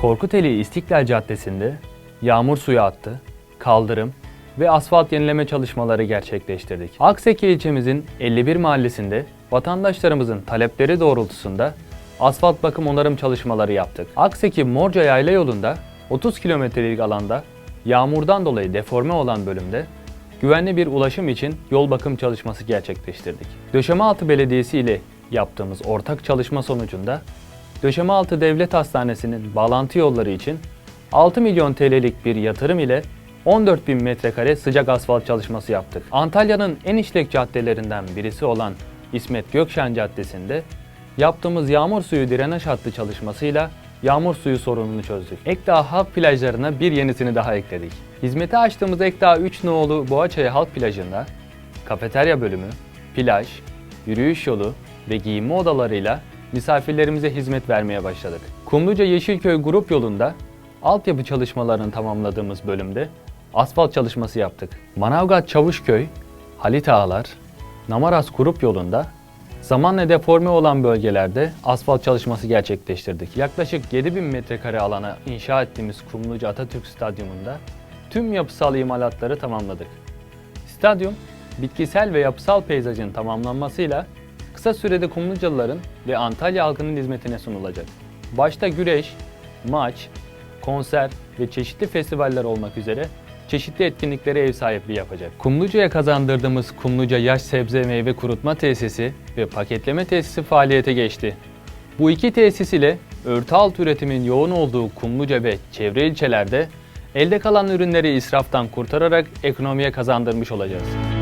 Korkuteli İstiklal Caddesi'nde yağmur suyu attı, kaldırım ve asfalt yenileme çalışmaları gerçekleştirdik. Akseki ilçemizin 51 mahallesinde vatandaşlarımızın talepleri doğrultusunda asfalt bakım onarım çalışmaları yaptık. Akseki Morca Yayla yolunda 30 kilometrelik alanda yağmurdan dolayı deforme olan bölümde güvenli bir ulaşım için yol bakım çalışması gerçekleştirdik. Döşemealtı Belediyesi ile yaptığımız ortak çalışma sonucunda Döşemealtı Devlet Hastanesi'nin bağlantı yolları için 6 milyon TL'lik bir yatırım ile 14 bin metrekare sıcak asfalt çalışması yaptık. Antalya'nın en işlek caddelerinden birisi olan İsmet Gökşen Caddesi'nde yaptığımız yağmur suyu drenaj hattı çalışmasıyla yağmur suyu sorununu çözdük. Ekdağ halk plajlarına bir yenisini daha ekledik. Hizmete açtığımız Ekdağ 3 nolu Boğaçaya halk plajında kafeterya bölümü, plaj, yürüyüş yolu ve giyinme odalarıyla misafirlerimize hizmet vermeye başladık. Kumluca Yeşilköy grup yolunda altyapı çalışmalarını tamamladığımız bölümde asfalt çalışması yaptık. Manavgat Çavuşköy, Halit Ağalar, Namaras grup yolunda zamanla deforme olan bölgelerde asfalt çalışması gerçekleştirdik. Yaklaşık 7000 metrekare alana inşa ettiğimiz Kumluca Atatürk Stadyumunda tüm yapısal imalatları tamamladık. Stadyum, bitkisel ve yapısal peyzajın tamamlanmasıyla kısa sürede Kumlucalıların ve Antalya halkının hizmetine sunulacak. Başta güreş, maç, konser ve çeşitli festivaller olmak üzere çeşitli etkinliklere ev sahipliği yapacak. Kumluca'ya kazandırdığımız Kumluca Yaş Sebze Meyve Kurutma Tesisi ve Paketleme Tesisi faaliyete geçti. Bu iki tesis ile örtü altı üretimin yoğun olduğu Kumluca ve çevre ilçelerde elde kalan ürünleri israftan kurtararak ekonomiye kazandırmış olacağız.